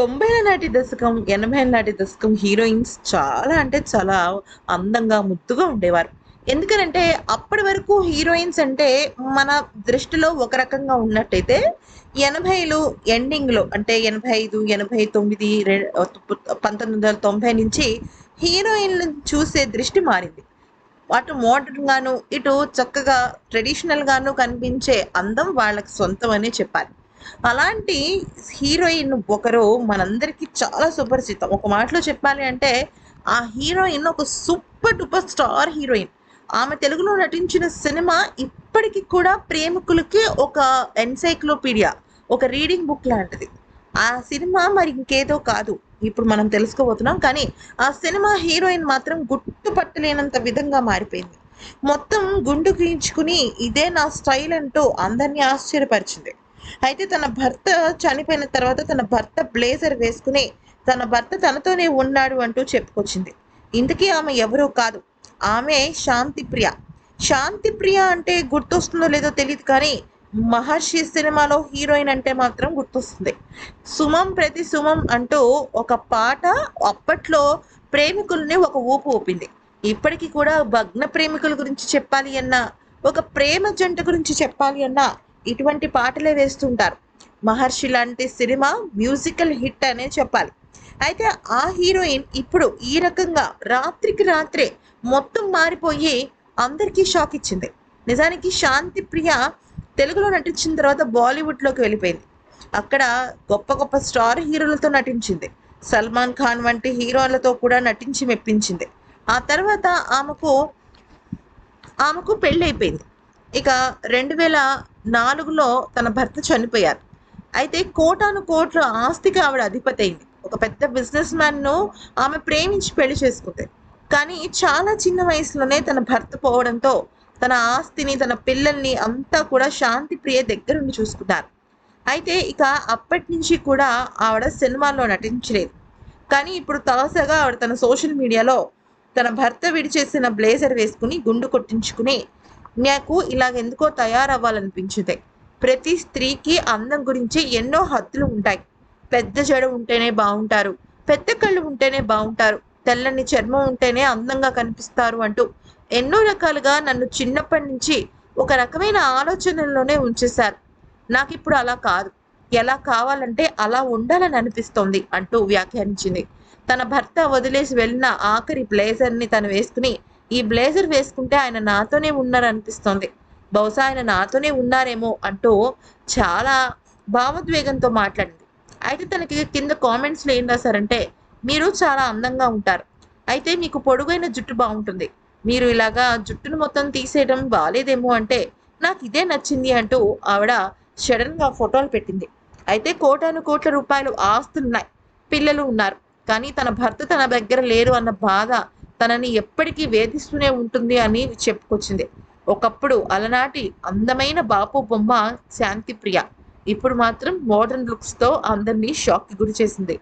తొంభైల నాటి దశకం ఎనభైల నాటి దశకం హీరోయిన్స్ చాలా అంటే చాలా అందంగా ముద్దుగా ఉండేవారు. ఎందుకనంటే అప్పటి వరకు హీరోయిన్స్ అంటే మన దృష్టిలో ఒక రకంగా ఉన్నట్టయితే ఎనభైలు ఎండింగ్లో అంటే ఎనభై ఐదు ఎనభై తొమ్మిది పంతొమ్మిది వందల తొంభై నుంచి హీరోయిన్లు చూసే దృష్టి మారింది. అటు మోడర్న్ గాను ఇటు చక్కగా ట్రెడిషనల్ గాను కనిపించే అందం వాళ్ళకి సొంతం అనే చెప్పాలి. అలాంటి హీరోయిన్ ఒకరు మనందరికీ చాలా సుపరిచితం. ఒక మాటలో చెప్పాలి అంటే ఆ హీరోయిన్ ఒక సూపర్ డూపర్ స్టార్ హీరోయిన్. ఆమె తెలుగులో నటించిన సినిమా ఇప్పటికి కూడా ప్రేమికులకి ఒక ఎన్సైక్లోపీడియా ఒక రీడింగ్ బుక్ లాంటిది. ఆ సినిమా మరి ఇంకేదో కాదు. ఇప్పుడు మనం తెలుసుకోబోతున్నాం. కానీ ఆ సినిమా హీరోయిన్ మాత్రం గుర్తుపట్టలేనంత విధంగా మారిపోయింది. మొత్తం గుండు గీయించుకుని ఇదే నా స్టైల్ అంటూ అందరినీ ఆశ్చర్యపరిచింది. అయితే తన భర్త చనిపోయిన తర్వాత తన భర్త బ్లేజర్ వేసుకుని తన భర్త తనతోనే ఉన్నాడు అంటూ చెప్పుకొచ్చింది. ఇంతకీ ఆమె ఎవరో కాదు. ఆమె శాంతి ప్రియ శాంతి ప్రియ అంటే గుర్తొస్తుందో లేదో తెలియదు కానీ మహర్షి సినిమాలో హీరోయిన్ అంటే మాత్రం గుర్తొస్తుంది. సుమం ప్రతి సుమం అంటూ ఒక పాట అప్పట్లో ప్రేమికుల్ని ఒక ఊపు ఊపింది. ఇప్పటికీ కూడా భగ్న ప్రేమికుల గురించి చెప్పాలి అన్నా ఒక ప్రేమ జంట గురించి చెప్పాలి అన్నా ఇటువంటి పాటలే వేస్తుంటారు. మహర్షి లాంటి సినిమా మ్యూజికల్ హిట్ అనే చెప్పాలి. అయితే ఆ హీరోయిన్ ఇప్పుడు ఈ రకంగా రాత్రికి రాత్రే మొత్తం మారిపోయి అందరికీ షాక్ ఇచ్చింది. నిజానికి శాంతి ప్రియ తెలుగులో నటించిన తర్వాత బాలీవుడ్లోకి వెళ్ళిపోయింది. అక్కడ గొప్ప గొప్ప స్టార్ హీరోలతో నటించింది. సల్మాన్ ఖాన్ వంటి హీరోలతో కూడా నటించి మెప్పించింది. ఆ తర్వాత ఆమెకు ఆమెకు పెళ్ళి అయిపోయింది ఇక రెండు వేల నాలుగులో తన భర్త చనిపోయారు. అయితే కోటాను కోట్ల ఆస్తికి ఆవిడ అధిపతి అయింది. ఒక పెద్ద బిజినెస్ మ్యాన్ను ఆమె ప్రేమించి పెళ్ళి చేసుకుంది. కానీ చాలా చిన్న వయసులోనే తన భర్త పోవడంతో తన ఆస్తిని తన పిల్లల్ని అంతా కూడా శాంతి ప్రియ దగ్గరుండి చూసుకున్నారు. అయితే ఇక అప్పటి నుంచి కూడా ఆవిడ సినిమాల్లో నటించలేదు. కానీ ఇప్పుడు తాజాగా ఆవిడ తన సోషల్ మీడియాలో తన భర్త విడిచేసిన బ్లేజర్ వేసుకుని గుండు కొట్టించుకుని నాకు ఇలాగ ఎందుకో తయారవ్వాలనిపించింది ప్రతి స్త్రీకి అందం గురించి ఎన్నో హద్దులు ఉంటాయి. పెద్ద జడ ఉంటేనే బాగుంటారు పెద్ద కళ్ళు ఉంటేనే బాగుంటారు తెల్లని చర్మం ఉంటేనే అందంగా కనిపిస్తారు అంటూ ఎన్నో రకాలుగా నన్ను చిన్నప్పటి నుంచి ఒక రకమైన ఆలోచనల్లోనే ఉంచేశారు. నాకు ఇప్పుడు అలా కాదు. ఎలా కావాలంటే అలా ఉండాలని అనిపిస్తోంది అంటూ వ్యాఖ్యానించింది. తన భర్త వదిలేసి వెళ్ళిన ఆఖరి బ్లేజర్ని తను వేసుకుని ఈ బ్లేజర్ వేసుకుంటే ఆయన నాతోనే ఉన్నారనిపిస్తోంది. బహుశా ఆయన నాతోనే ఉన్నారేమో అంటూ చాలా భావోద్వేగంతో మాట్లాడింది. అయితే తనకి కింద కామెంట్స్లో ఏం రాశారంటే మీరు చాలా అందంగా ఉంటారు. అయితే మీకు పొడుగైన జుట్టు బాగుంటుంది. మీరు ఇలాగా జుట్టును మొత్తం తీసేయడం బాగాలేదేమో అంటే నాకు ఇదే నచ్చింది అంటూ ఆవిడ సడన్గా ఫోటోలు పెట్టింది. అయితే కోటాను కోట్ల రూపాయలు ఆస్తులున్నాయి. పిల్లలు ఉన్నారు. కానీ తన భర్త తన దగ్గర లేరు అన్న బాధ తనని ఎప్పటికీ వేధిస్తూనే ఉంటుంది అని చెప్పుకొచ్చింది. ఒకప్పుడు అలనాటి అందమైన బాపు బొమ్మ శాంతి ప్రియ ఇప్పుడు మాత్రం మోడర్న్ లుక్స్తో అందరినీ షాక్కి గురి చేసింది